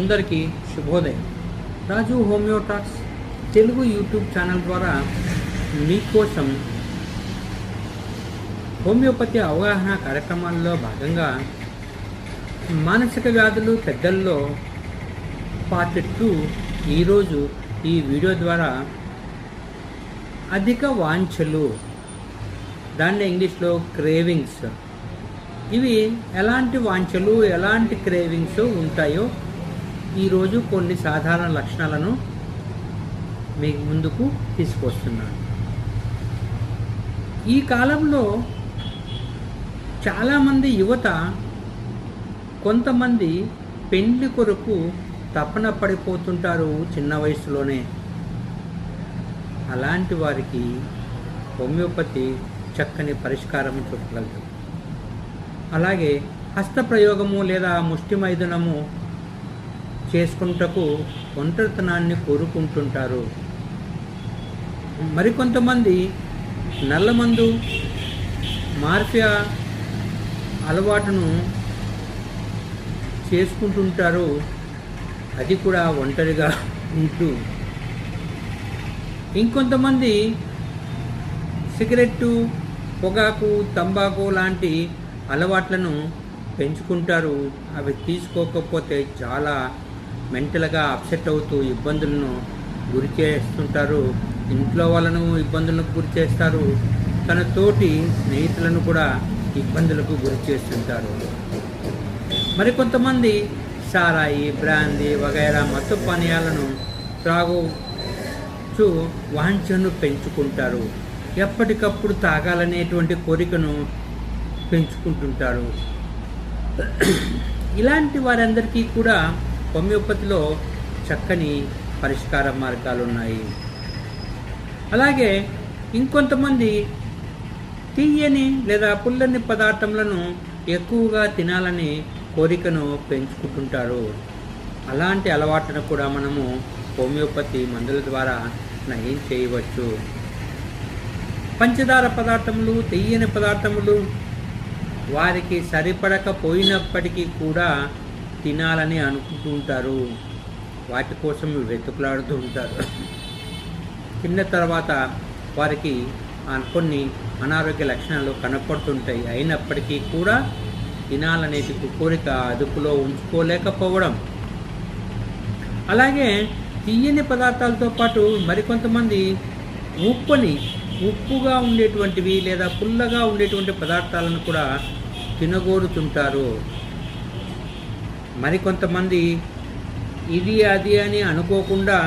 అందరికీ శుభోదయం. Raju homeo talks Telugu YouTube channel ద్వారా మీకోసం హోమియోపతి అవగాహన కార్యక్రమాల్లో భాగంగా మానసిక వ్యాధులు పెద్దల్లో పార్ట్ టూ ఈరోజు ఈ వీడియో ద్వారా అధిక వాంఛలు దాన్ని ఇంగ్లీష్లో క్రేవింగ్స్. ఇవి ఎలాంటి వాంఛలు ఎలాంటి క్రేవింగ్స్ ఉంటాయో ఈరోజు కొన్ని సాధారణ లక్షణాలను మీ ముందుకు తీసుకొస్తున్నాను. ఈ కాలంలో చాలామంది యువత కొంతమంది పెళ్ళి కొరకు తపన పడిపోతుంటారు చిన్న వయసులోనే. అలాంటి వారికి హోమియోపతి చక్కని పరిష్కారం చూపగలదు. అలాగే హస్తప్రయోగము లేదా ముష్టి మైదునము చేసుకుంటకు ఒంటరితనాన్ని కోరుకుంటుంటారు. మరికొంతమంది నల్లమందు మార్ఫియా అలవాటును చేసుకుంటుంటారు. అది కూడా ఒంటరిగా ఉంటూ. ఇంకొంతమంది సిగరెట్టు పొగాకు తంబాకు లాంటి అలవాట్లను పెంచుకుంటారు. అవి తీసుకోకపోతే చాలా మెంటల్గా అప్సెట్ అవుతూ ఇబ్బందులను గురి చేస్తుంటారు. ఇంట్లో వాళ్ళను ఇబ్బందులకు గురి చేస్తారు. తన తోటి స్నేహితులను కూడా ఇబ్బందులకు గురి చేస్తుంటారు. మరికొంతమంది సారాయి బ్రాందీ వగైరా మత్తు పానీయాలను త్రాగుచు వాంఛను పెంచుకుంటారు. ఎప్పటికప్పుడు తాగాలనేటువంటి కోరికను పెంచుకుంటుంటారు. ఇలాంటి వారందరికీ కూడా హోమియోపతిలో చక్కని పరిష్కార మార్గాలు ఉన్నాయి అలాగే ఇంకొంతమంది తీయని లేదా పుల్లని పదార్థములను ఎక్కువగా తినాలని కోరికను పెంచుకుంటుంటారు. అలాంటి అలవాటును కూడా మనము హోమియోపతి మందుల ద్వారా నయం చేయవచ్చు. పంచదార పదార్థములు తీయని పదార్థములు వారికి సరిపడకపోయినప్పటికీ కూడా తినాలని అనుకుంటూ ఉంటారు. వాటి కోసం వెతుకులాడుతూ ఉంటారు. తిన్న తర్వాత వారికి కొన్ని అనారోగ్య లక్షణాలు కనపడుతుంటాయి. అయినప్పటికీ కూడా తినాలనేది కోరిక అదుపులో ఉంచుకోలేకపోవడం. అలాగే తీయని పదార్థాలతో పాటు మరికొంతమంది ఉప్పుని ఉప్పుగా ఉండేటువంటివి లేదా పుల్లగా ఉండేటువంటి పదార్థాలను కూడా తినగోరుతుంటారు. మరికొంతమంది ఇది అది అని అనుకోకుండా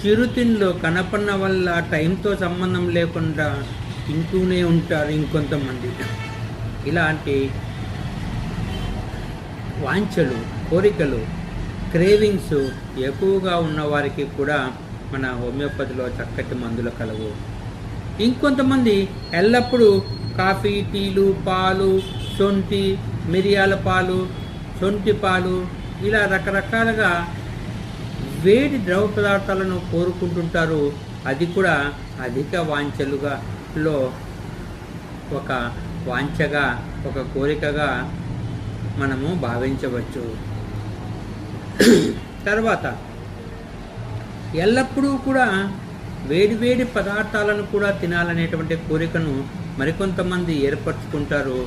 చిరుతిండ్లు కనపడిన వల్ల టైంతో సంబంధం లేకుండా తింటూనే ఉంటారు ఇంకొంతమంది. ఇలాంటి వాంఛలు కోరికలు క్రేవింగ్స్ ఎక్కువగా ఉన్నవారికి కూడా మన హోమియోపతిలో చక్కటి మందులు కలవు. ఇంకొంతమంది ఎల్లప్పుడూ కాఫీ టీలు పాలు సొంటి మిరియాల పాలు సొంటి పాలు ఇలా రకరకాలుగా వేడి ద్రవ పదార్థాలను కోరుకుంటుంటారు. అది కూడా అధిక వాంఛలుగా లో ఒక వాంఛగా ఒక కోరికగా మనము భావించవచ్చు. తర్వాత ఎల్లప్పుడూ కూడా వేడి వేడి పదార్థాలను కూడా తినాలనేటువంటి కోరికను మరికొంతమంది ఏర్పరచుకుంటారు.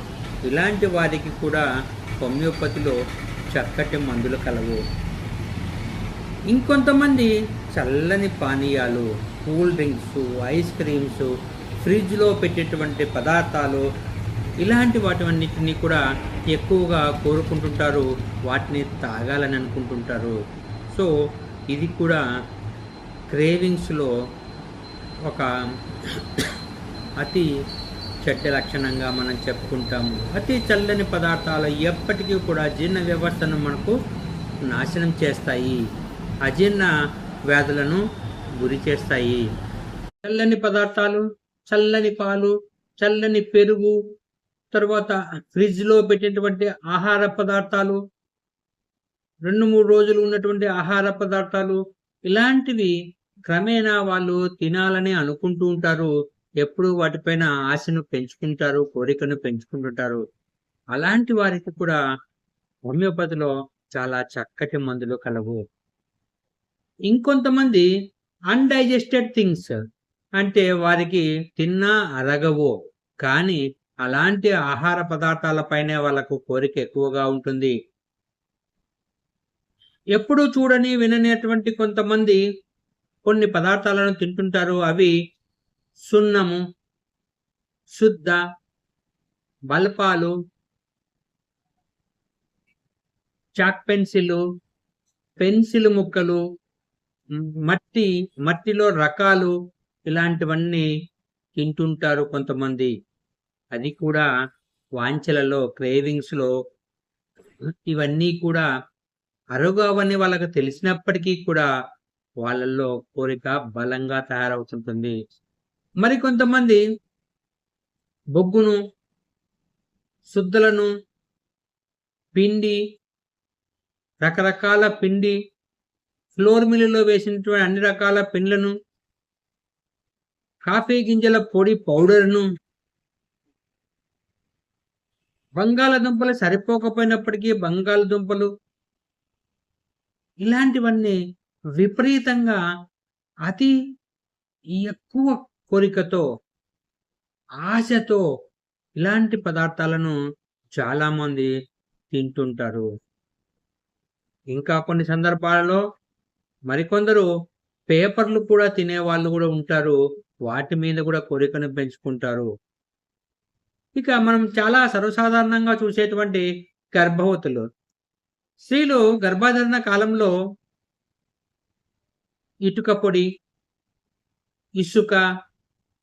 ఇలాంటి వారికి కూడా హోమియోపతిలో చక్కటి మందులు కలవు. ఇంకొంతమంది చల్లని పానీయాలు కూల్ డ్రింక్స్ ఐస్ క్రీమ్స్ ఫ్రిడ్జ్లో పెట్టేటువంటి పదార్థాలు ఇలాంటి వాటివన్నిటిని కూడా ఎక్కువగా కోరుకుంటుంటారు. వాటిని తాగాలని అనుకుంటుంటారు. సో ఇది కూడా క్రేవింగ్స్లో ఒక అతి చెట్టు లక్షణంగా మనం చెప్పుకుంటాము. అతి చల్లని పదార్థాలు ఎప్పటికీ కూడా జీర్ణ వ్యవస్థను మనకు నాశనం చేస్తాయి. అజీర్ణ వ్యాధులను గురి చేస్తాయి. చల్లని పదార్థాలు చల్లని పాలు చల్లని పెరుగు తర్వాత ఫ్రిడ్జ్లో పెట్టినటువంటి ఆహార పదార్థాలు రెండు మూడు రోజులు ఉన్నటువంటి ఆహార పదార్థాలు ఇలాంటివి క్రమేణా వాళ్ళు తినాలని అనుకుంటూ ఉంటారు. ఎప్పుడు వాటిపైన ఆశను పెంచుకుంటారు కోరికను పెంచుకుంటుంటారు. అలాంటి వారికి కూడా హోమియోపతిలో చాలా చక్కటి మందులు కలవు. ఇంకొంతమంది అన్డైజెస్టెడ్ థింగ్స్ అంటే వారికి తిన్నా అరగవు. కానీ అలాంటి ఆహార పదార్థాలపైనే వాళ్ళకు కోరిక ఎక్కువగా ఉంటుంది. ఎప్పుడూ చూడని విననేటువంటి కొంతమంది కొన్ని పదార్థాలను తింటుంటారు. అవి సున్నము శుద్ధ బల్పాలు చాక్ పెన్సిల్ పెన్సిల్ ముక్కలు మట్టి మట్టిలో రకాలు ఇలాంటివన్నీ తింటుంటారు కొంతమంది. అది కూడా వాంఛలలో క్రేవింగ్స్లో ఇవన్నీ కూడా అరుగవని వాళ్ళకు తెలిసినప్పటికీ కూడా వాళ్ళల్లో కోరిక బలంగా తయారవుతుంటుంది. మరి కొంతమంది బొగ్గును శుద్ధలను పిండి రకరకాల పిండి ఫ్లోర్ మిల్లులో వేసినటువంటి అన్ని రకాల పిండ్లను కాఫీ గింజల పొడి పౌడర్ను బంగాళదుంపలు సరిపోకపోయినప్పటికీ బంగాళదుంపలు ఇలాంటివన్నీ విపరీతంగా అతి ఎక్కువ కోరికతో ఆశతో ఇలాంటి పదార్థాలను చాలామంది తింటుంటారు. ఇంకా కొన్ని సందర్భాలలో మరికొందరు పేపర్లు కూడా తినే వాళ్ళు కూడా ఉంటారు. వాటి మీద కూడా కోరికను పెంచుకుంటారు. ఇక మనం చాలా సర్వసాధారణంగా చూసేటువంటి గర్భవతులు. స్త్రీలు గర్భధారణ కాలంలో ఇటుక పొడి ఇసుక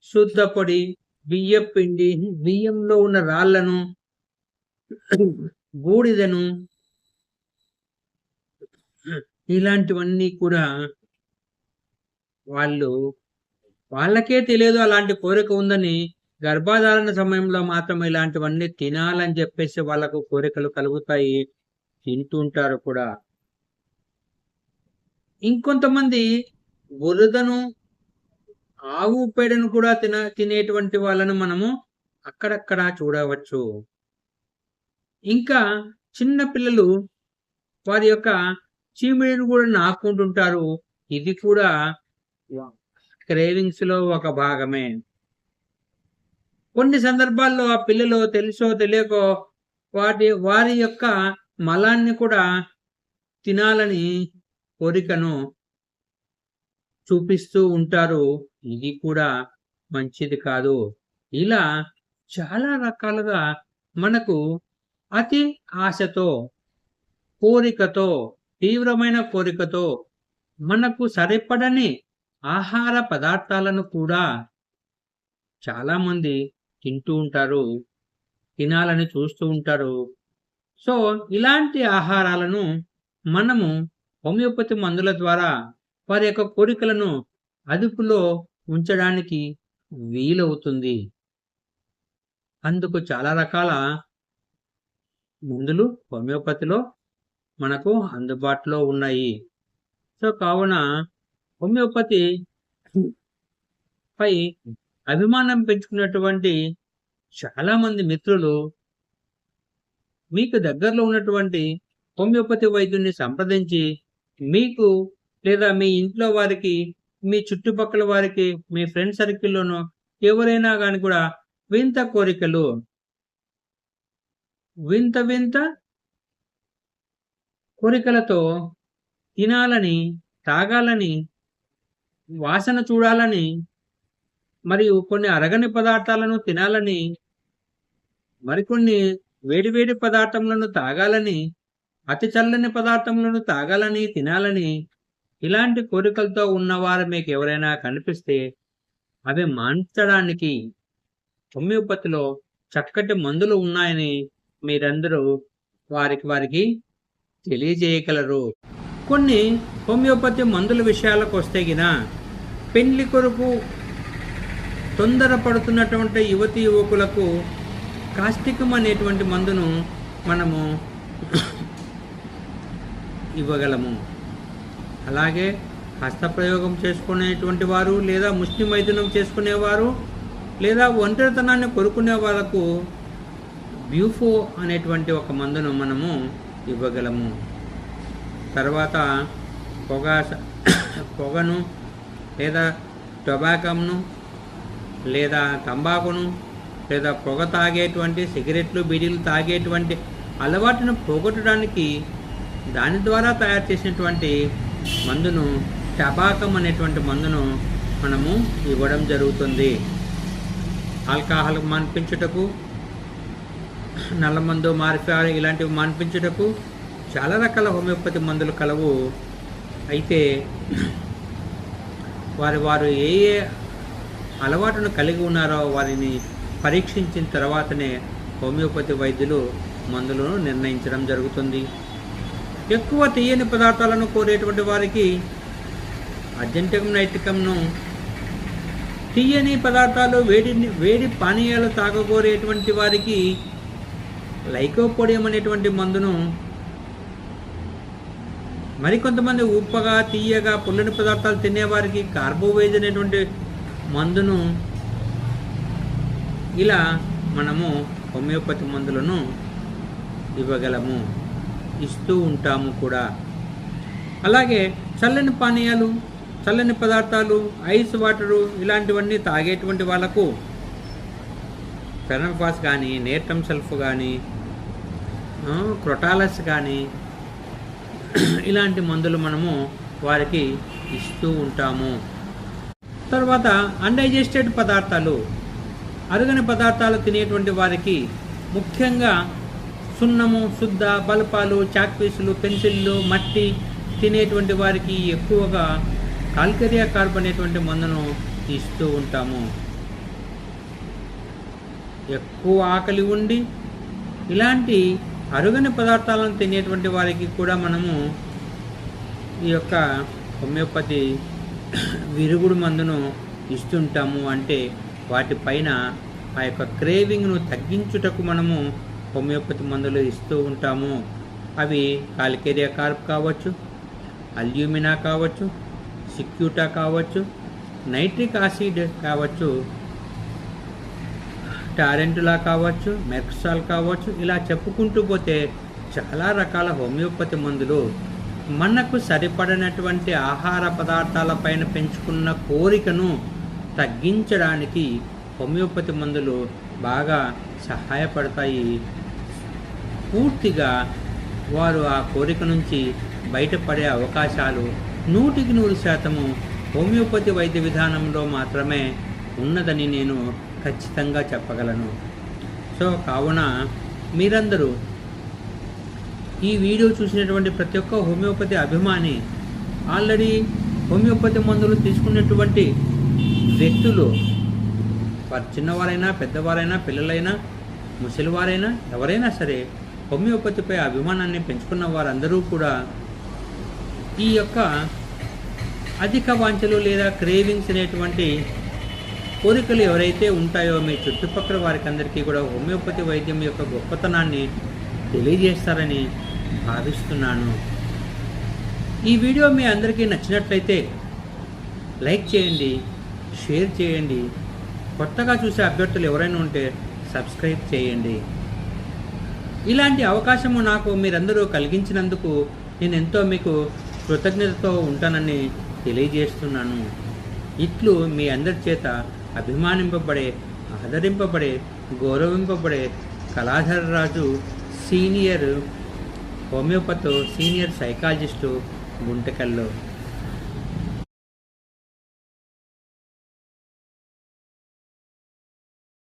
శుద్ధ పొడి బియ్యం పిండి బియ్యంలో ఉన్న రాళ్ళను బూడిదను ఇలాంటివన్నీ కూడా వాళ్ళు వాళ్ళకే తెలియదు అలాంటి కోరిక ఉందని గర్భధారణ సమయంలో మాత్రం ఇలాంటివన్నీ తినాలని చెప్పేసి వాళ్ళకు కోరికలు కలుగుతాయి తింటుంటారు కూడా. ఇంకొంతమంది బురదను ఆవు పేడను కూడా తిన తినేటువంటి వాళ్ళను మనము అక్కడక్కడ చూడవచ్చు. ఇంకా చిన్న పిల్లలు వారి యొక్క చీమిడిని కూడా నాకుంటుంటారు. ఇది కూడా క్రేవింగ్స్లో ఒక భాగమే. కొన్ని సందర్భాల్లో ఆ పిల్లలు తెలుసో తెలియకో వాటి వారి యొక్క మలాన్ని కూడా తినాలని కోరికను చూపిస్తూ ఉంటారు. ఇది కూడా మంచిది కాదు. ఇలా చాలా రకాలుగా మనకు అతి ఆశతో కోరికతో తీవ్రమైన కోరికతో మనకు సరిపడని ఆహార పదార్థాలను కూడా చాలామంది తింటూ ఉంటారు తినాలని చూస్తూ ఉంటారు. సో ఇలాంటి ఆహారాలను మనము హోమియోపతి మందుల ద్వారా వారి యొక్క కోరికలను అదుపులో ఉంచడానికి వీలవుతుంది. అందుకు చాలా రకాల మందులు హోమియోపతిలో మనకు అందుబాటులో ఉన్నాయి. సో కావున హోమియోపతి పై అభిమానం పెంచుకున్నటువంటి చాలామంది మిత్రులు మీకు దగ్గరలో ఉన్నటువంటి హోమియోపతి వైద్యుని సంప్రదించి మీకు లేదా మీ ఇంట్లో వారికి మీ చుట్టుపక్కల వారికి మీ ఫ్రెండ్ సర్కిల్లోనూ ఎవరైనా కానీ కూడా వింత కోరికలు. వింత వింత కోరికలతో తినాలని తాగాలని వాసన చూడాలని మరియు కొన్ని అరగని పదార్థాలను తినాలని మరికొన్ని వేడివేడి పదార్థములను తాగాలని అతి చల్లని పదార్థములను తాగాలని తినాలని ఇలాంటి కోరికలతో ఉన్నవారు మీకు ఎవరైనా కనిపిస్తే అవి మాంచడానికి హోమియోపతిలో చక్కటి మందులు ఉన్నాయని మీరందరూ వారికి వారికి తెలియజేయగలరు. కొన్ని హోమియోపతి మందుల విషయాలకు వస్తే గిన పెళ్ళి కొరకు తొందరపడుతున్నటువంటి యువతి యువకులకు కాస్టికం అనేటువంటి మందును మనము ఇవ్వగలము. అలాగే హస్తప్రయోగం చేసుకునేటువంటి వారు లేదా ముష్టి మైథునం చేసుకునేవారు లేదా ఒంటరితనాన్ని కొరుకునే వాళ్ళకు బ్యూఫో అనేటువంటి ఒక మందును మనము ఇవ్వగలము. తర్వాత పొగ పొగను లేదా టొబాకంను లేదా తంబాకును లేదా పొగ తాగేటువంటి సిగరెట్లు బీడీలు తాగేటువంటి అలవాటును పోగొట్టడానికి దాని ద్వారా తయారు చేసినటువంటి మందును టబాకం అనేటువంటి మందును మనము ఇవ్వడం జరుగుతుంది. ఆల్కహాల్ మాన్పించుటకు నల్లమందు మార్ఫియా ఇలాంటివి మాన్పించుటకు చాలా రకాల హోమియోపతి మందులు కలవు. అయితే వారి వారు ఏ ఏ అలవాటును కలిగి ఉన్నారో వారిని పరీక్షించిన తర్వాతనే హోమియోపతి వైద్యులు మందులను నిర్ణయించడం జరుగుతుంది. ఎక్కువ తీయని పదార్థాలను కోరేటువంటి వారికి అజంటకం నైతికంను తీయని పదార్థాలు వేడి వేడి పానీయాలు తాగకోరేటువంటి వారికి లైకోపోడియం అనేటువంటి మందును మరికొంతమంది ఉప్పగా తీయగా పుల్లని పదార్థాలు తినేవారికి కార్బోవేజ్ అనేటువంటి మందును ఇలా మనము హోమియోపతి మందులను ఇవ్వగలము. ఇస్తూ ఉంటాము కూడా. అలాగే చల్లని పానీయాలు చల్లని పదార్థాలు ఐస్ వాటరు ఇలాంటివన్నీ తాగేటువంటి వాళ్ళకు ఫెనఫాస్ కానీ నేర్టమ్ సెల్ఫ్ కానీ క్రొటాలస్ కానీ ఇలాంటి మందులు మనము వారికి ఇస్తూ ఉంటాము. తర్వాత అన్డైజెస్టెడ్ పదార్థాలు అరుగని పదార్థాలు తినేటువంటి వారికి ముఖ్యంగా సున్నము శుద్ధ బల్పాలు చాక్పీసులు పెన్సిళ్ళు మట్టి తినేటువంటి వారికి ఎక్కువగా కాల్కరియా కార్బ్ అనేటువంటి మందును ఇస్తూ ఉంటాము. ఎక్కువ ఆకలి ఉండి ఇలాంటి అరుగని పదార్థాలను తినేటువంటి వారికి కూడా మనము ఈ యొక్క హోమియోపతి విరుగుడు మందును ఇస్తుంటాము అంటే వాటిపైన ఆ యొక్క క్రేవింగ్ను తగ్గించుటకు మనము హోమియోపతి మందులు ఇస్తూ ఉంటాము. అవి కాలికేరియా కార్ప్ కావచ్చు అల్యూమినా కావచ్చు సిక్యూటా కావచ్చు నైట్రిక్ ఆసిడ్ కావచ్చు టారెంటులా కావచ్చు మెక్సాల్ కావచ్చు ఇలా చెప్పుకుంటూ పోతే చాలా రకాల హోమియోపతి మందులు మనకు సరిపడినటువంటి ఆహార పదార్థాలపైన పెంచుకున్న కోరికను తగ్గించడానికి హోమియోపతి మందులు బాగా సహాయపడతాయి. పూర్తిగా వారు ఆ కోరిక నుంచి బయటపడే అవకాశాలు నూటికి నూరు శాతము హోమియోపతి వైద్య విధానంలో మాత్రమే ఉన్నదని నేను ఖచ్చితంగా చెప్పగలను. సో కావున మీరందరూ ఈ వీడియో చూసినటువంటి ప్రతి ఒక్క హోమియోపతి అభిమాని ఆల్రెడీ హోమియోపతి మందులు తీసుకున్నటువంటి వ్యక్తులు వారు చిన్నవారైనా పెద్దవారైనా పిల్లలైనా ముసలివారైనా ఎవరైనా సరే హోమియోపతిపై అభిమానాన్ని పెంచుకున్న వారందరూ కూడా ఈ యొక్క అధిక వాంఛలు లేదా క్రేవింగ్స్ అనేటువంటి కోరికలు ఎవరైతే ఉంటాయో మీ చుట్టుపక్కల వారికి అందరికీ కూడా హోమియోపతి వైద్యం యొక్క గొప్పతనాన్ని తెలియజేస్తారని భావిస్తున్నాను. ఈ వీడియో మీ అందరికీ నచ్చినట్లయితే లైక్ చేయండి షేర్ చేయండి కొత్తగా చూసే అభ్యర్థులు ఎవరైనా ఉంటే సబ్స్క్రైబ్ చేయండి. ఇలాంటి అవకాశము నాకు మీరందరూ కలిగించినందుకు నేను ఎంతో మీకు కృతజ్ఞతతో ఉంటానని తెలియజేస్తున్నాను. ఇట్లు మీ అందరి చేత అభిమానింపబడే ఆదరింపబడే గౌరవింపబడే Kaladhara Raju senior homeopathy senior psychologist గుంటకల్లో.